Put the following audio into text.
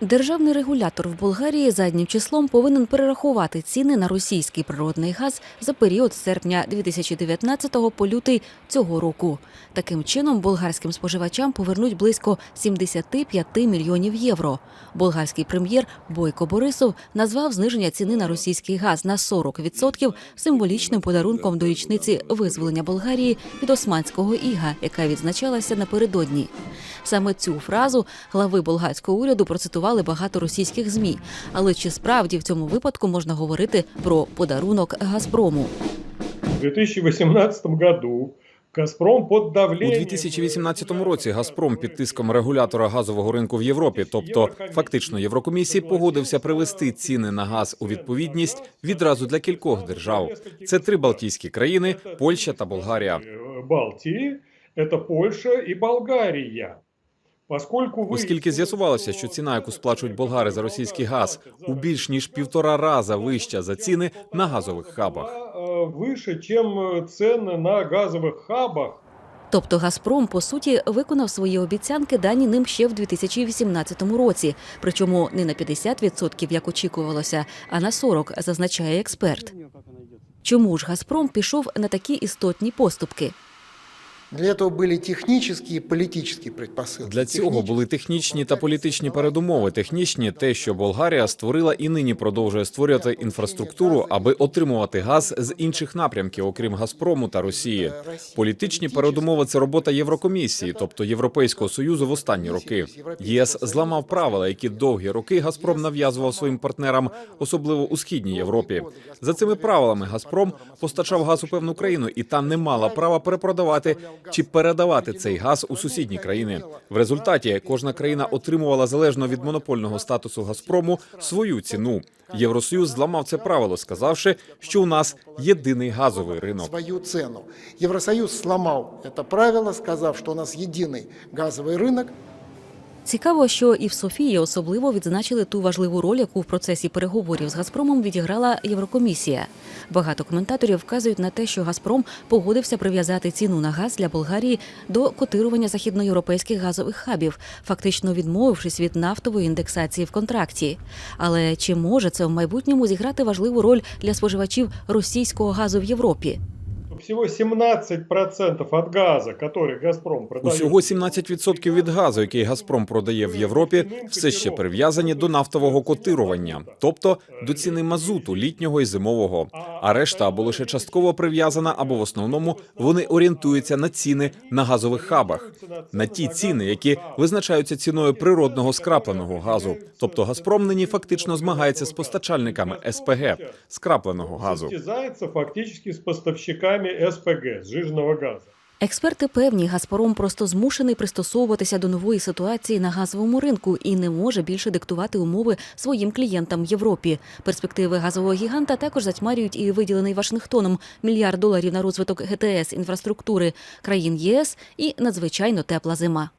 Державний регулятор в Болгарії заднім числом повинен перерахувати ціни на російський природний газ за період з серпня 2019 по лютий цього року. Таким чином, болгарським споживачам повернуть близько 75 мільйонів євро. Болгарський прем'єр Бойко Борисов назвав зниження ціни на російський газ на 40% символічним подарунком до річниці визволення Болгарії від османського іга, яка відзначалася напередодні. Саме цю фразу глави болгарського уряду процитували багато російських змі. Але чи справді в цьому випадку можна говорити про подарунок Газпрому? В 2018 году «Газпром» под У давлением... 2018 році Газпром під тиском регулятора газового ринку в Європі, тобто фактично Єврокомісії, погодився привести ціни на газ у відповідність відразу для кількох держав. Це три Балтійські країни: Польща та Болгарія. Балтии, это Польша и Болгария. Поскольку ви Оскільки з'ясувалося, що ціна, яку сплачують болгари за російський газ, у більш ніж півтора раза вища за ціни на газових хабах. Э, Выше, чем э, цены на газовых хабах. Тобто Газпром по суті виконав свої обіцянки, дані ним ще в 2018 році. Причому не на 50%, як очікувалося, а на 40%, зазначає експерт. Чому ж Газпром пішов на такі істотні поступки? Для этого были технические и политические предпосылки. Для цього були технічні та політичні передумови. Технічні те, що Болгарія створила і нині продовжує створювати інфраструктуру, аби отримувати газ з інших напрямків, окрім Газпрому та Росії. Політичні передумови це робота Єврокомісії, тобто Європейського союзу в останні роки. ЄС зламав правила, які довгі роки Газпром нав'язував своїм партнерам, особливо у східній Європі. За цими правилами Газпром постачав газ у певну країну, і та не мала права перепродавати чи передавати цей газ у сусідні країни. В результаті кожна країна отримувала залежно від монопольного статусу Газпрому свою ціну. Євросоюз зламав це правило, сказавши, що у нас єдиний газовий ринок. свою цену. Евросоюз сломал это правило, сказав, что у нас единый газовый рынок. Цікаво, що і в Софії особливо відзначили ту важливу роль, яку в процесі переговорів з Газпромом відіграла Єврокомісія. Багато коментаторів вказують на те, що Газпром погодився прив'язати ціну на газ для Болгарії до котирування західноєвропейських газових хабів, фактично відмовившись від нафтової індексації в контракті. Але чи може це в майбутньому зіграти важливу роль для споживачів російського газу в Європі? Всего 17% от газа, который «Газпром» продает... Усього 17% від газу, який Газпром продає в Європі, все ще прив'язані до нафтового котирування, тобто до ціни мазуту літнього і зимового. А решта або лише частково прив'язана, або в основному вони орієнтуються на ціни на газових хабах, на ті ціни, які визначаються ціною природного скрапленого газу. Тобто Газпром нині фактично змагається з постачальниками СПГ скрапленого газу. Состязается фактически с поставщиками СПГ, з жирного газу. Експерти певні, Газпром просто змушений пристосовуватися до нової ситуації на газовому ринку і не може більше диктувати умови своїм клієнтам в Європі. Перспективи газового гіганта також затьмарюють і виділений Вашингтоном мільярд доларів на розвиток ГТС інфраструктури країн ЄС і надзвичайно тепла зима.